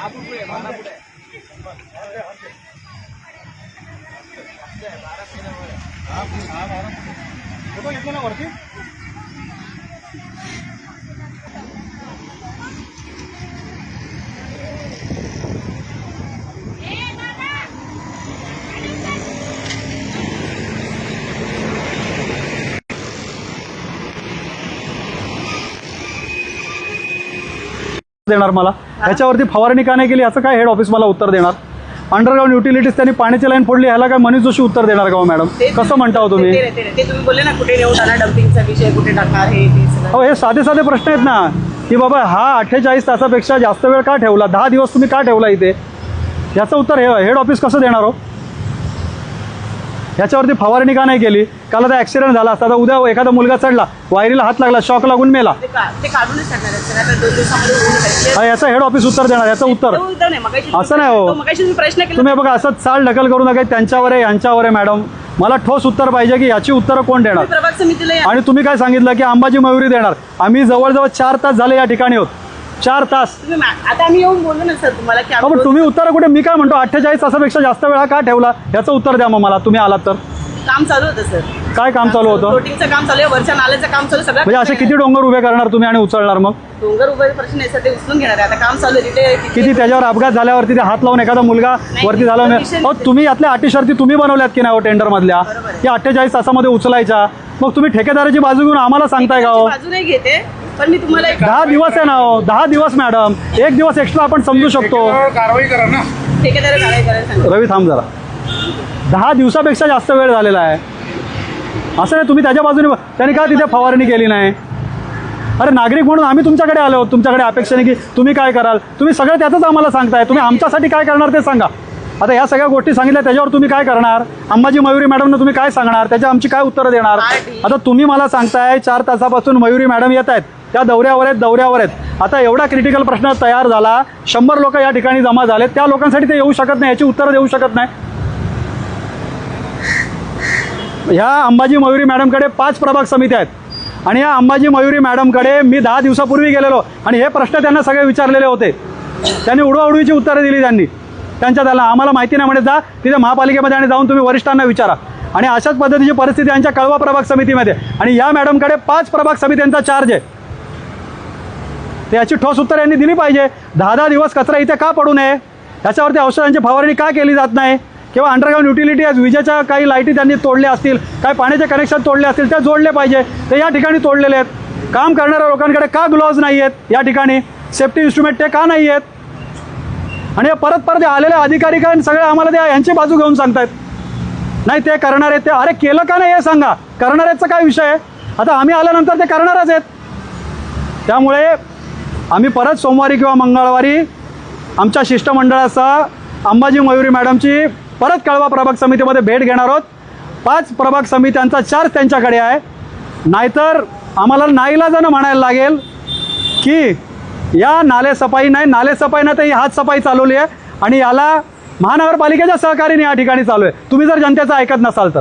આબુડે મારાબુડે હાલે હાલે હાલે મારા સિનેમા આ આ મારા તો ઇतना વર્તી देणार मला. ह्याच्यावरती फवारणी का नाही केली याचं काय हेड ऑफिस मला उत्तर देणार? अंडरग्राऊंड युटिलिटीज त्यांनी पाण्याची लाईन फोडली ह्याला काय मनीष जोशी उत्तर देणार का हो मॅडम ते कसं म्हणता हो तुम्ही? बोलले ना कुठे डम्पिंगचा विषय कुठे टाकणार हे हो हे साधे साधे प्रश्न आहेत ना. की बाबा हा अठ्ठेचाळीस तासापेक्षा जास्त वेळ का ठेवला? दहा दिवस तुम्ही का ठेवला इथे? याचं उत्तर हे हेड ऑफिस कसं देणार हो? ह्याच्यावरती फवारणी का नाही केली? काल आता ॲक्सिडेंट झाला असता. तर उद्या एखादा मुलगा चढला. वायरीला हात लागला शॉक लागून मेला. आता. हा, याचं हेड ऑफिस उत्तर देणार याचं उत्तर. असं नाही हो. प्रश्न केला. तुम्ही बघा असं चाल ढकल करू नका. त्यांच्यावर आहे यांच्यावर आहे मॅडम मला ठोस उत्तर पाहिजे की याची उत्तरं कोण देणार? तुम्ही प्रभाग समितीला या. आणि तुम्ही काय सांगितलं की अंबाजी मयुरी देणार? आम्ही जवळजवळ चार तास झाले या ठिकाणी होत चार तास. आता आम्ही येऊन बोललो ना सर तुम्हाला की हो आम्ही पण तुम्ही उत्तर कुठे? मी काय म्हणतो अठ्ठेचाळीस तासापेक्षा जास्त वेळा का ठेवला? याचं उत्तर द्या मग मला. तुम्ही आलात तर. काम चालू होतं सर. काय काम चालू होतं? काम चालू आहे वरच्या नाल्याचं काम चालू आहे, सगळं म्हणजे असे किती डोंगर उभे करणार तुम्ही आणि उचलणार मग? डोंगर उभे प्रश्न आहे सर ते उचलून घेणार आहे. आता काम चालू आहे तिथे किती त्याच्यावर अपघात झाल्यावरती ते हात लावून एखादा मुलगा नाही, वरती झाला नाही. हो तुम्ही यातल्या अटी शर्ती तुम्ही बनवल्यात की नाही हो टेंडर मधल्या बरोबर आहे. या अठ्ठेचाळीस तासामध्ये उचलायच्या. मग तुम्ही ठेकेदाराची बाजू घेऊन आम्हाला सांगताय का हो? बाजू नाही घेते पण मी तुम्हाला एक दहा दिवस आहे ना हो दहा दिवस मॅडम. एक दिवस एक्स्ट्रा आपण समजू शकतो. कारवाई करा ना. ठेकेदार करायला रवी थांब जरा. दहा दिवसापेक्षा जास्त वेळ झालेला आहे. असं नाही तुम्ही त्याच्या बाजूने त्यांनी का तिथे फवारणी केली नाही? अरे नागरिक म्हणून आम्ही तुमच्याकडे आलो. तुमच्याकडे अपेक्षेने की तुम्ही काय कराल? तुम्ही सगळं त्याचंच आम्हाला सांगताय. तुम्ही आमच्यासाठी काय करणार ते सांगा. आता या सगळ्या गोष्टी सांगितल्या त्याच्यावर तुम्ही काय करणार? अंबाजी मयुरी मॅडमनं तुम्ही काय सांगणार? त्याच्या आमची काय उत्तरं देणार. आता तुम्ही मला सांगताय चार तासापासून मयुरी मॅडम येत आहेत. त्या दौऱ्यावर आहेत दौऱ्यावर आहेत. आता एवढा क्रिटिकल प्रश्न तयार झाला शंभर लोक या ठिकाणी जमा झाले त्या लोकांसाठी ते येऊ शकत नाही याची उत्तरं देऊ शकत नाही. ह्या अंबाजी मयुरी मॅडमकडे पाच प्रभाग समिती आहेत. आणि या अंबाजी मयुरी मॅडमकडे मी दहा दिवसापूर्वी गेलेलो आणि हे प्रश्न त्यांना सगळे विचारलेले होते. त्यांनी उडवाउडवीची उत्तरं दिली त्यांनी. त्यांच्या त्याला आम्हाला माहिती नाही म्हणजे जा तिथे महापालिकेमध्ये आणि जाऊन तुम्ही वरिष्ठांना विचारा. आणि अशाच पद्धतीची परिस्थिती यांच्या कळवा प्रभाग समितीमध्ये. आणि या मॅडमकडे पाच प्रभाग समित्यांचा चार्ज आहे. तर याची ठोस उत्तर यांनी दिली पाहिजे. दहा दहा दिवस कचरा इथे का पडू नये? याच्यावरती औषधांची फवारणी का केली जात नाही? किंवा अंडरग्राऊंड युटिलिटी आज विजेच्या काही लाईटी त्यांनी तोडल्या असतील काही पाण्याचे कनेक्शन तोडले असतील त्या जोडले पाहिजे. ते या ठिकाणी तोडलेले आहेत. काम करणाऱ्या लोकांकडे का ग्लोव्ज नाही आहेत या ठिकाणी सेफ्टी इन्स्ट्रुमेंट ते का नाही आहेत आणि हे परत परत आलेले अधिकारी काय सगळे आम्हाला ते यांची बाजू घेऊन सांगतायत. नाही ते करणार आहेत ते. अरे केलं का नाही हे सांगा. करणाऱ्याचा काय विषय आहे? आता आम्ही आल्यानंतर ते करणारच आहेत. त्यामुळे आम्ही परत सोमवारी किंवा मंगळवारी आमच्या शिष्टमंडळासह अंबाजी मयुरी मॅडमची परत कळवा प्रभाग समितीमध्ये भेट घेणार आहोत. पाच प्रभाग समित्यांचा चार्ज त्यांच्याकडे आहे. नाहीतर आम्हाला नाईलाजानं म्हणायला लागेल की या नाले सफाई नाही नाले सफाई नाही तर ही हात सफाई चालवली आहे. आणि याला महानगरपालिकेच्या सहकार्याने या ठिकाणी चालू आहे. तुम्ही जर जनतेचं ऐकत नसाल तर.